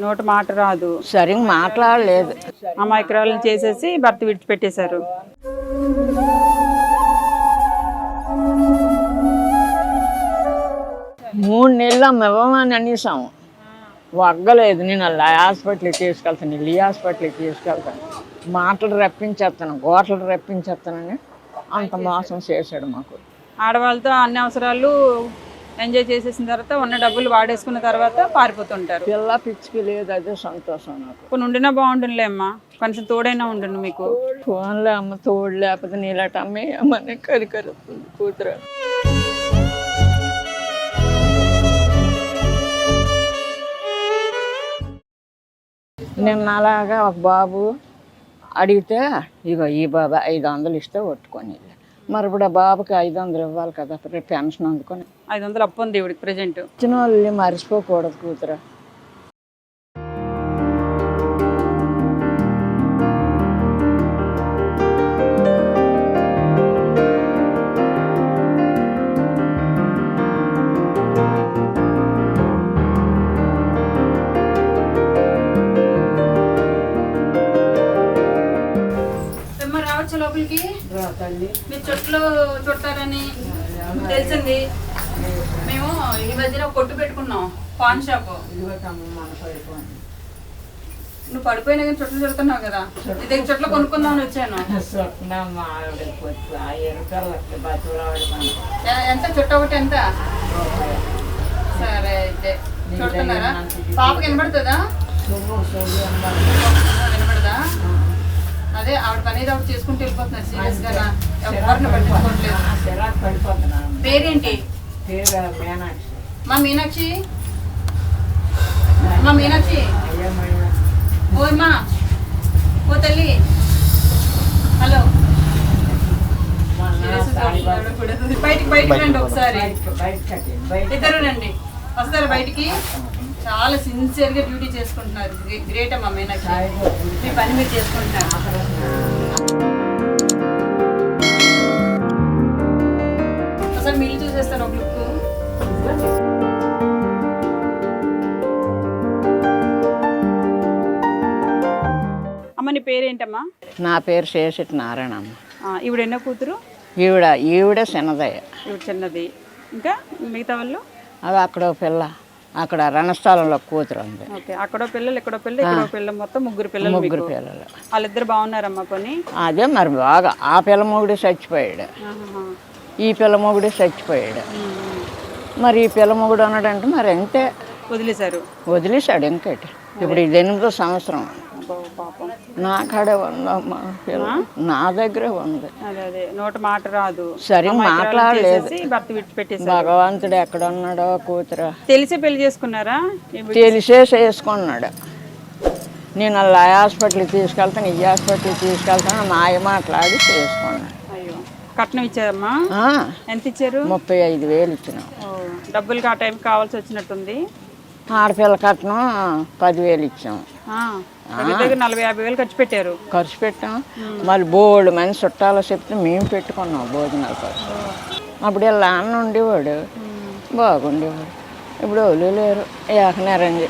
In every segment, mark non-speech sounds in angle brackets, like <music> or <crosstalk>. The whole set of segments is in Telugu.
నోటి మాట రాదు. సరిగ్గా మాట్లాడలేదు. అమాయకురాలను చేసేసి భర్త విడిచిపెట్టేశారు. మూడు నెలలు ఇవ్వమని అనేసాము వగ్గలేదు. నేను అలా హాస్పిటల్కి తీసుకెళ్తాను. ఇల్లు హాస్పిటల్కి తీసుకెళ్తాను. మాటలు రప్పించేస్తాను. గోటలు రప్పించేస్తానని అంత మోసం చేశాడు మాకు. ఆడవాళ్ళతో అన్ని అవసరాలు ఎంజాయ్ చేసేసిన తర్వాత ఉన్న డబ్బులు వాడేసుకున్న తర్వాత పారిపోతుంటారు. పిల్ల పిచ్చికి లేదు అదే సంతోషం నాకు. కొన్ని ఉండినా బాగుంటుందిలే అమ్మా. కొంచెం తోడైనా ఉండండి మీకు. ఫోన్లో అమ్మ తోడు లేకపోతే నీలాట అమ్మే అమ్మని కరికరుస్తుంది కూతురు. నిన్న అలాగా ఒక బాబు అడిగితే ఇగో ఈ బాబా ఐదు వందలు ఇస్తే కొట్టుకొని మరి ఇప్పుడు ఆ బాబుకి ఐదు వందలు ఇవ్వాలి కదా పెన్షన్ అందుకొని. ఐదు వందలు అప్పు ఉంది ఇవిడికి ప్రజెంట్. ఇచ్చిన వాళ్ళు మర్చిపోకూడదు కూతురు. తెలిసింది. మేము ఈ మధ్యన కొట్టు పెట్టుకున్నాం పాన్ షాప్ నువ్వు పడిపోయినా కానీ చుట్టలు చుడుతున్నావు కదా. నీ దగ్గర చుట్టలు కొనుక్కుందామని వచ్చాను. ఎంత? చుట్ట ఒకటి ఎంత? సరే అయితే. చుడుతున్నారా పాపకి వినపడుతుందా వినపడదా అదే ఆవిడ పని ఒకటి చేసుకుంటూ వెళ్ళిపోతున్నారు సీరియస్గా ఎవరిని పట్టించుకోవట్లేదు. పేరేంటి? మా మీనాక్షి? మా మీనాక్షి? ఓయమ్మా ఓ తల్లి. హలో. బయటికి బయటికి రండి ఒకసారి. ఇద్దరు రండి. వస్తారు బయటికి? చాలా సిన్సియర్గా డ్యూటీ చేసుకుంటున్నారు. గ్రేట్ అమ్మా మీనాక్షి మీ పని మీరు చేసుకుంటున్నారు. ఒకసారి మీరు చూసేస్తారు ఒక లుక్ అమ్మ నీ పేరేంటమ్మా? నా పేరు శేషటి నారాయణమ్మ ఆ, ఈవిడ ఎన్నో కూతురు? ఈవిడ ఈవిడ చిన్నదయ్య. ఈవిడ చిన్నది. ఇంకా మిగతా వాళ్ళు? అది అక్కడ పిల్ల. అక్కడ రణస్థలంలో కూతురు ఉంది. ఓకే అక్కడో పిల్లలు ఇక్కడో పిల్ల ఇక్కడో పిల్ల మొత్తం ముగ్గురు పిల్లలు ముగ్గురు పిల్లలు. వాళ్ళిద్దరు బాగున్నారమ్మా పని? అదే మరి బాగా ఆ పిల్ల మొగుడు చచ్చిపోయాడు. ఈ పిల్ల మొగుడు చచ్చిపోయాడు. మరి ఈ పిల్ల మొగుడు అన్నాడంటే మరి అంతే. వదిలేశారు. వదిలేశాడు ఇంకటి? ఇప్పుడు ఇది ఎనిమిదో సంవత్సరం. నా కాడే ఉందమ్మా. నా దగ్గరే ఉంది. అదే నోట మాట రాదు. సరిగ్గా మాట్లాడలేదు. భర్త భగవంతుడు ఎక్కడ ఉన్నాడో కూతురు. తెలిసి పెళ్ళి చేసుకున్నారా? తెలిసే చేసుకున్నాడు. నేను అలా హాస్పిటల్కి తీసుకెళ్తాను ఈ హాస్పిటల్కి తీసుకెళ్తాను మాయ మాట్లాడి చేసుకున్నాడు. అయ్యో. కట్నం ఇచ్చారమ్మా? ఎంత ఇచ్చారు? ముప్పై ఐదు వేలు ఇచ్చినాం. ఓ, డబ్బులకి ఆ టైం కావాల్సి వచ్చినట్టుంది. ఆడపిల్ల కట్నం పదివేలు ఇచ్చాం. నలభై యాభై వేలు ఖర్చు పెట్టారు. ఖర్చు పెట్టాం. మళ్ళీ బోల్డ్ మంది చుట్టాలో చెప్తే మేము పెట్టుకున్నాం భోజనాల కోసం. అప్పుడు ఇలా అన్న ఉండేవాడు. బాగుండేవాడు. ఇప్పుడు ఎవరు లేరు. ఏకనేరంజి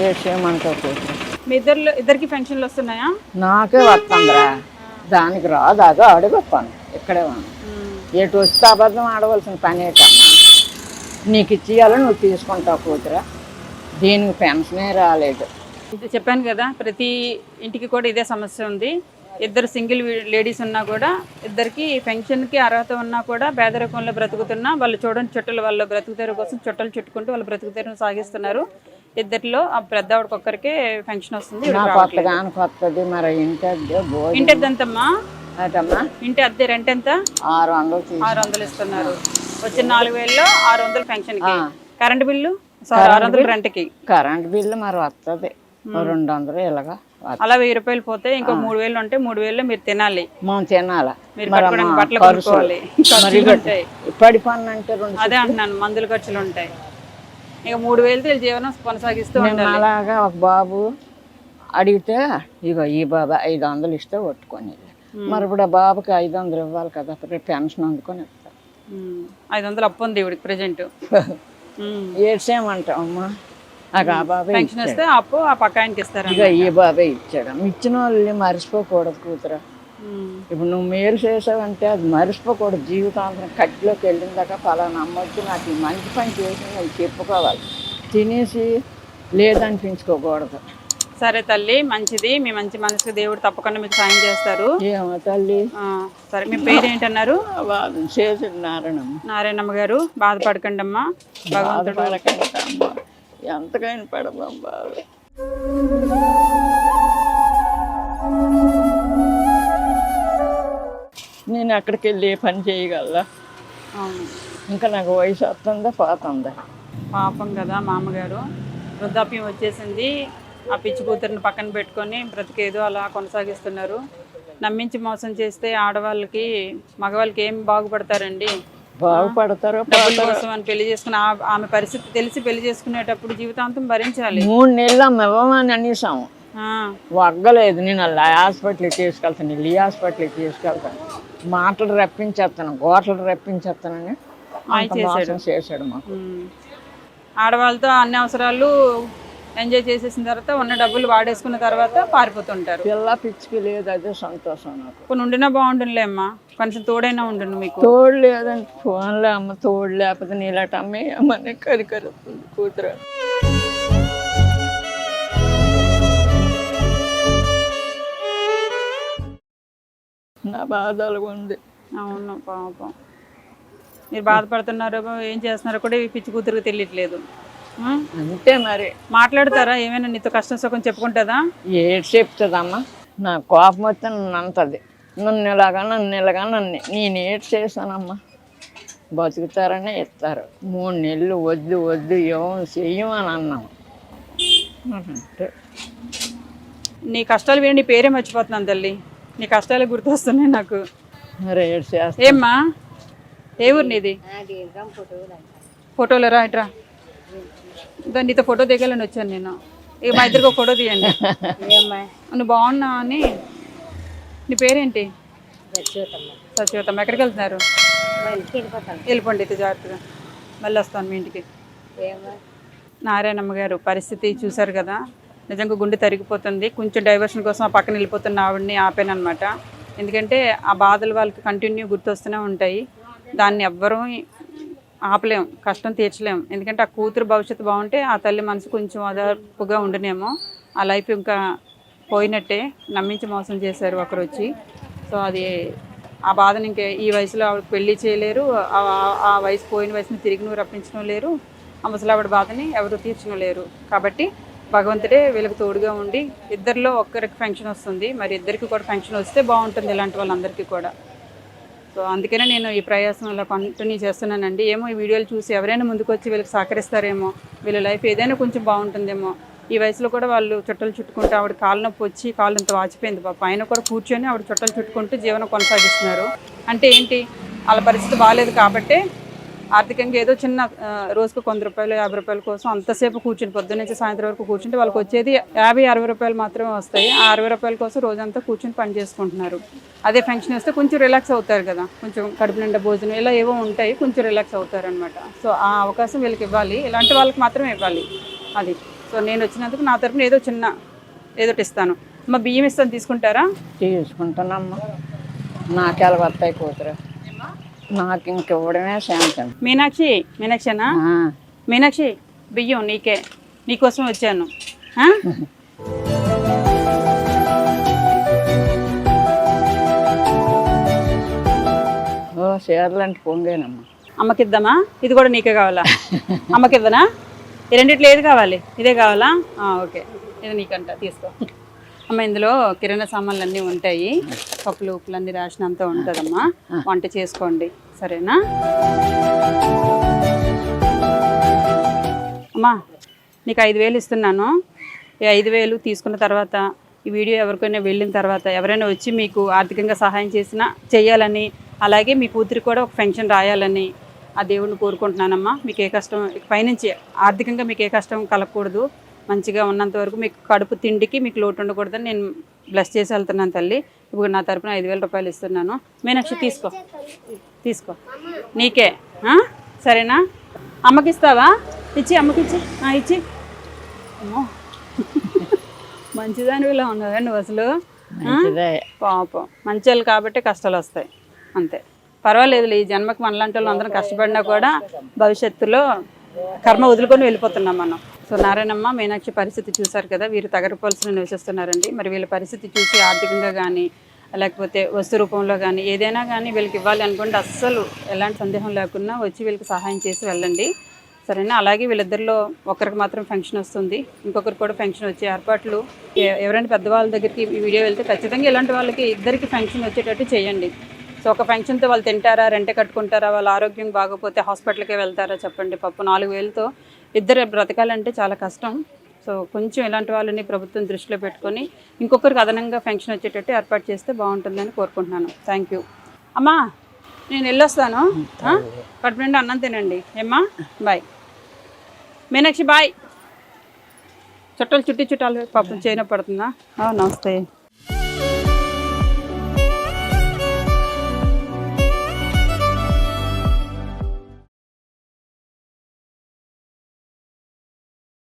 ఏడ్చేయమంటావు కూతురు. మీ ఇద్దరు ఇద్దరికి పెన్షన్లు వస్తున్నాయా? నాకే వస్తుందిరా. దానికి రాదు. అదో అడుగు ఇక్కడే. ఎటు వస్తే అబద్ధం ఆడవలసిన పని ఏంటమ్మా? నీకు ఇచ్చేయాలో నువ్వు తీసుకుంటావు కూతురా. దీనికి పెన్షనే రాలేదు. ఇది చెప్పాను కదా ప్రతి ఇంటికి కూడా ఇదే సమస్య ఉంది. ఇద్దరు సింగిల్ లేడీస్ ఉన్నా కూడా ఇద్దరికి పెన్షన్కి అర్హత ఉన్నా కూడా పేదరికంలో బ్రతుకుతున్నా వాళ్ళు చూడండి చుట్టలు వాళ్ళ బ్రతుకుతెరువు కోసం చుట్టలు చుట్టుకుంటూ వాళ్ళు బ్రతుకుతెరువు సాగిస్తున్నారు. ఇద్దరిలో ఆ పెద్ద ఒక్కరికే పెన్షన్ వస్తుంది ఈవిడకి నా రావట్లేదు. కొత్త దానికి వస్తుంది మరి ఇంటి అద్దె ఎంతమ్మా? ఇంటి అద్దె రెంట్ ఎంత? ఆరు వందలు ఆరు వందలు ఇస్తున్నారు. వచ్చిన నాలుగు వేలలో ఆరు వందలు పెన్షన్కి కరెంట్ బిల్లు సారీ ఆరు వందలు రెంట్కి కరెంట్ బిల్లు మరి వస్తుంది రెండు వందలు ఇలాగా. అలా వెయ్యి రూపాయలు పోతే ఇంకో మూడు వేలు ఉంటే మూడు వేలు మీరు తినాలి. మనం తినాలా? మీరు బట్టలు. కొనుక్కోవాలి. <laughs> పన్ను అంటే అదే అంటున్నాను మందుల ఖర్చులు ఉంటాయి. ఇక మూడు వీళ్ళ జీవనం కొనసాగిస్తూ ఉండాలి. అలాగా ఒక బాబు అడిగితే ఇగో ఈ బాబా ఐదు వందలు ఇస్తే కొట్టుకొని. మరి ఇప్పుడు ఆ బాబుకి ఐదు వందలు ఇవ్వాలి కదా పెన్షన్ అందుకొని. ఐదు వందలు అప్పు ఉంది ఇవిడికి ప్రజెంట్ ఏడ్చేయమంటావు అమ్మా నాకు ఆ బాబాయ్ పెన్షన్ వస్తే అప్పు ఆ పక్క ఆయనకి ఇస్తారు ఇక ఈ బాబాయ్ ఇచ్చాడు. ఇచ్చిన వాళ్ళని మర్చిపోకూడదు కూతురా. ఇప్పుడు నువ్వు మేలు చేసావంటే అది మర్చిపోకూడదు. జీవితాంతరం కట్టిలోకి వెళ్ళిన దాకా పలానా అమ్మొచ్చి నాకు ఈ మంచి పని చేసింది అది చెప్పుకోవాలి. తినేసి లేదనిపించుకోకూడదు. సరే తల్లి మంచిది. మీ మంచి మనసుకు దేవుడు తప్పకుండా మీకు సాయం చేస్తారు. ఏమో తల్లి. ఆ, సరే మీ పేరు ఏంటన్నారు? వాళ్ళు చేసిన నారాయణమ్మ. నారాయణమ్మ గారు బాధపడకండి అమ్మా భగవంతుడు ఎంతకైనా పడదాం బాబు. నేను అక్కడికి వెళ్ళి ఏ పని చేయగలరా అవును. ఇంకా నాకు వయసు వస్తుందా పోతుందా? పాపం కదా మామగారు. వృద్ధాప్యం వచ్చేసింది. ఆ పిచ్చి కూతురిని పక్కన పెట్టుకొని బ్రతికేదో అలా కొనసాగిస్తున్నారు. నమ్మించి మోసం చేస్తే ఆడవాళ్ళకి మగవాళ్ళకి ఏం బాగుపడతారండి? బాగుపడతారో అని పెళ్ళి చేసుకుని ఆ- ఆమె పరిస్థితి తెలిసి పెళ్ళి చేసుకునేటప్పుడు జీవితాంతం భరించాలి. మూడు నెలలు ఇవ్వమని అనేసాము వగ్గలేదు నేను అలా హాస్పిటల్కి తీసుకెళ్తాను ఇల్లు హాస్పిటల్కి తీసుకెళ్తాను. మాటలు రప్పించేస్తాను గోటలు రప్పించేస్తానని చేశాడు. మాకు. ఆడవాళ్ళతో అన్ని అవసరాలు ఎంజాయ్ చేసేసిన తర్వాత ఉన్న డబ్బులు వాడేసుకున్న తర్వాత పారిపోతుంటారు. పిల్ల పిచ్చికి లేదు అదే సంతోషం నాకు. కొన్ని ఉండినా బాగుంటుందిలే అమ్మా. కొంచెం తోడైనా ఉండండి మీకు. తోడు లేదంటే ఫోన్లో అమ్మ తోడు లేకపోతే నీలాట అమ్మే అమ్మని కరికరుస్తుంది కూతురు. నా బాధలు ఉంది. అవును పాపం. మీరు బాధపడుతున్నారో ఏం చేస్తున్నారో కూడా పిచ్చి కూతురికి తెలియట్లేదు? అంతే మరి. మాట్లాడతారా? ఏమైనా నీతో కష్టం సుఖం చెప్పుకుంటుందా? ఏడు చెప్తుందమ్మా. నా కోపం వస్తే నన్ను అంటది. నన్ను ఇలాగా నన్ను ఇలాగా నన్ను. నేను ఏడు చేశానమ్మా. బతుకుతారనే ఇస్తారు మూడు నెలలు వద్దు వద్దు ఏం చెయ్యం అని అన్నాం. అంటే నీ కష్టాలు విని నీ పేరే మర్చిపోతున్నాను తల్లి. నీ కష్టాలు గుర్తొస్తున్నాయి నాకు. మరి ఏడు చేస్తా. ఏమ్మా? ఏ ఊరు నీది? ఫోటోలు రా ఇట్రా దా నీతో ఫోటో దిగాలని వచ్చాను నేను. ఇక మా ఇద్దరికి ఒక ఫోటో తీయండి. నువ్వు బాగున్నావు అని. నీ పేరేంటి? సత్యవతమ్మ. ఎక్కడికి వెళ్తున్నారు? వెళ్ళిపోండి అయితే జాగ్రత్తగా. మళ్ళీ వస్తాను మీ ఇంటికి. నారాయణమ్మ గారు పరిస్థితి చూశారు కదా? నిజంగా గుండె తరిగిపోతుంది. కొంచెం డైవర్షన్ కోసం ఆ పక్కన వెళ్ళిపోతున్న ఆవిడని ఆపాను అనమాట ఎందుకంటే ఆ బాధలు వాళ్ళకి కంటిన్యూ గుర్తొస్తూనే ఉంటాయి. దాన్ని ఎవ్వరూ ఆపలేం కష్టం తీర్చలేం. ఎందుకంటే ఆ కూతురు భవిష్యత్తు బాగుంటే ఆ తల్లి మనసు కొంచెం అదర్పుగా ఉండనేమో. ఆ లైఫ్ ఇంకా పోయినట్టే నమ్మించి మోసం చేశారు ఒకరు వచ్చి. సో అది ఆ బాధని ఇంకా ఈ వయసులో ఆవిడ పెళ్ళి చేయలేరు. ఆ- ఆ వయసు పోయిన వయసుని తిరిగి నువ్వు రప్పించడం లేరు. ఆ ముసలావిడ బాధని ఎవరు తీర్చడం లేరు. కాబట్టి భగవంతుడే వీళ్ళకి తోడుగా ఉండి ఇద్దరిలో ఒక్కరికి ఫంక్షన్ వస్తుంది. మరి ఇద్దరికి కూడా ఫంక్షన్ వస్తే బాగుంటుంది ఇలాంటి వాళ్ళందరికీ కూడా. సో అందుకనే నేను ఈ ప్రయాసం ఇలా కంటిన్యూ చేస్తున్నానండి. ఏమో ఈ వీడియోలు చూసి ఎవరైనా ముందుకు వచ్చి వీళ్ళకి సహకరిస్తారేమో వీళ్ళ లైఫ్ ఏదైనా కొంచెం బాగుంటుందేమో. ఈ వయసులో కూడా వాళ్ళు చుట్టలు చుట్టుకుంటూ ఆవిడ కాలు నొప్పి వచ్చి కాళ్ళు అంత వాచిపోయింది పాప. ఆయన కూడా కూర్చొని ఆవిడ చుట్టలు చుట్టుకుంటూ జీవనం కొనసాగిస్తున్నారు. అంటే ఏంటి? వాళ్ళ పరిస్థితి బాగాలేదు కాబట్టి ఆర్థికంగా ఏదో చిన్న రోజుకు కొంత రూపాయలు యాభై రూపాయల కోసం అంతసేపు కూర్చుని పొద్దున్న నుంచి సాయంత్రం వరకు కూర్చుంటే వాళ్ళకి వచ్చేది యాభై అరవై రూపాయలు మాత్రమే వస్తాయి. ఆ అరవై రూపాయల కోసం రోజంతా కూర్చుని పని చేసుకుంటున్నారు. అదే ఫంక్షన్ వస్తే కొంచెం రిలాక్స్ అవుతారు కదా. కొంచెం కడుపు నిండా భోజనం ఇలా ఏవో ఉంటాయి కొంచెం రిలాక్స్ అవుతారు అనమాట సో ఆ అవకాశం వీళ్ళకి ఇవ్వాలి. ఇలాంటి వాళ్ళకి మాత్రమే ఇవ్వాలి. అది. సో నేను వచ్చినందుకు నా తరపున ఏదో చిన్న ఏదో ఇస్తాను. మా బియ్యం ఇస్తాను తీసుకుంటారా? తీసుకుంటానమ్మా. నాకెలా వస్తాయి కూతురు నాకు ఇంక ఇవ్వడమే శాంతం. మీనాక్షి మీనాక్షినా? మీనాక్షి బియ్యం నీకే. నీకోసం వచ్చాను? ఓ చీరలంటే పొంగేనమ్మా అమ్మకిద్దామా? ఇది కూడా నీకే కావాలా? అమ్మకిద్దనా ఈ రెండిట్లో ఏది కావాలి? ఇదే కావాలా? ఓకే. ఇది నీకంట తీసుకో. అమ్మ ఇందులో కిరాణా సామాన్లు అన్నీ ఉంటాయి. పప్పులు ఉప్పులు అన్నీ రేషన్ అంతా ఉంటుందమ్మా. వంట చేసుకోండి. సరేనా? అమ్మా నీకు ఐదు వేలు ఇస్తున్నాను. ఈ ఐదు వేలు తీసుకున్న తర్వాత ఈ వీడియో ఎవరికైనా వెళ్ళిన తర్వాత ఎవరైనా వచ్చి మీకు ఆర్థికంగా సహాయం చేసినా చేయాలని అలాగే మీ కూతురికి కూడా ఒక పెన్షన్ రాయాలని ఆ దేవుడిని కోరుకుంటున్నానమ్మా. మీకు ఏ కష్టం పైనుంచి ఆర్థికంగా మీకు ఏ కష్టం కలగకూడదు. మంచిగా ఉన్నంత వరకు మీకు కడుపు తిండికి మీకు లోటు ఉండకూడదని నేను బ్లెస్ చేసి వెళ్తున్నాను తల్లి. ఇప్పుడు నా తరపున ఐదు వేల రూపాయలు ఇస్తున్నాను. మీనాక్షి తీసుకో. తీసుకో. నీకే? సరేనా? అమ్మకి ఇస్తావా? ఇచ్చి అమ్మకి ఇచ్చి. ఇచ్చి. అమ్మో. మంచిదానివిలా ఉన్నావే నువ్వు అసలు. పాపం. మంచోళ్ళు కాబట్టి కష్టాలు వస్తాయి. అంతే. పర్వాలేదు ఈ జన్మకి మనలాంటి వాళ్ళు అందరం కష్టపడినా కూడా భవిష్యత్తులో కర్మ వదులుకొని వెళ్ళిపోతున్నాం మనం. సో నారాయణమ్మ మీనాక్షి పరిస్థితి చూశారు కదా వీరు తగరపల్సిన నివసిస్తున్నారండి. మరి వీళ్ళ పరిస్థితి చూసి ఆర్థికంగా కానీ లేకపోతే వస్తు రూపంలో కానీ ఏదైనా కానీ వీళ్ళకి ఇవ్వాలి అనుకుంటే అస్సలు ఎలాంటి సందేహం లేకుండా వచ్చి వీళ్ళకి సహాయం చేసి వెళ్ళండి. సరేనా? అలాగే వీళ్ళిద్దరిలో ఒకరికి మాత్రం ఫంక్షన్ వస్తుంది. ఇంకొకరికి కూడా ఫంక్షన్ వచ్చే ఏర్పాట్లు. ఎవరైనా పెద్దవాళ్ళ దగ్గరికి ఈ వీడియో వెళ్తే ఖచ్చితంగా ఇలాంటి వాళ్ళకి ఇద్దరికి ఫంక్షన్ వచ్చేటట్టు చేయండి. సో ఒక ఫంక్షన్తో వాళ్ళు తింటారా రెంటే కట్టుకుంటారా వాళ్ళ ఆరోగ్యం బాగోపోతే హాస్పిటల్కే వెళ్తారా చెప్పండి పప్పు నాలుగు వేలతో. ఇద్దరు బ్రతకాలంటే చాలా కష్టం. సో కొంచెం ఇలాంటి వాళ్ళని ప్రభుత్వం దృష్టిలో పెట్టుకొని ఇంకొకరికి అదనంగా ఫంక్షన్ వచ్చేటట్టు ఏర్పాటు చేస్తే బాగుంటుందని కోరుకుంటున్నాను. థ్యాంక్ యూ అమ్మా నేను వెళ్ళొస్తాను. ఆ? కడుపు నిండా అన్నం తినండి. ఏమ్మా? బాయ్. మీనాక్షి బాయ్. చుట్టాలు చుట్టి చుట్టాలు పాపం చేయన పడుతుందా? నమస్తే.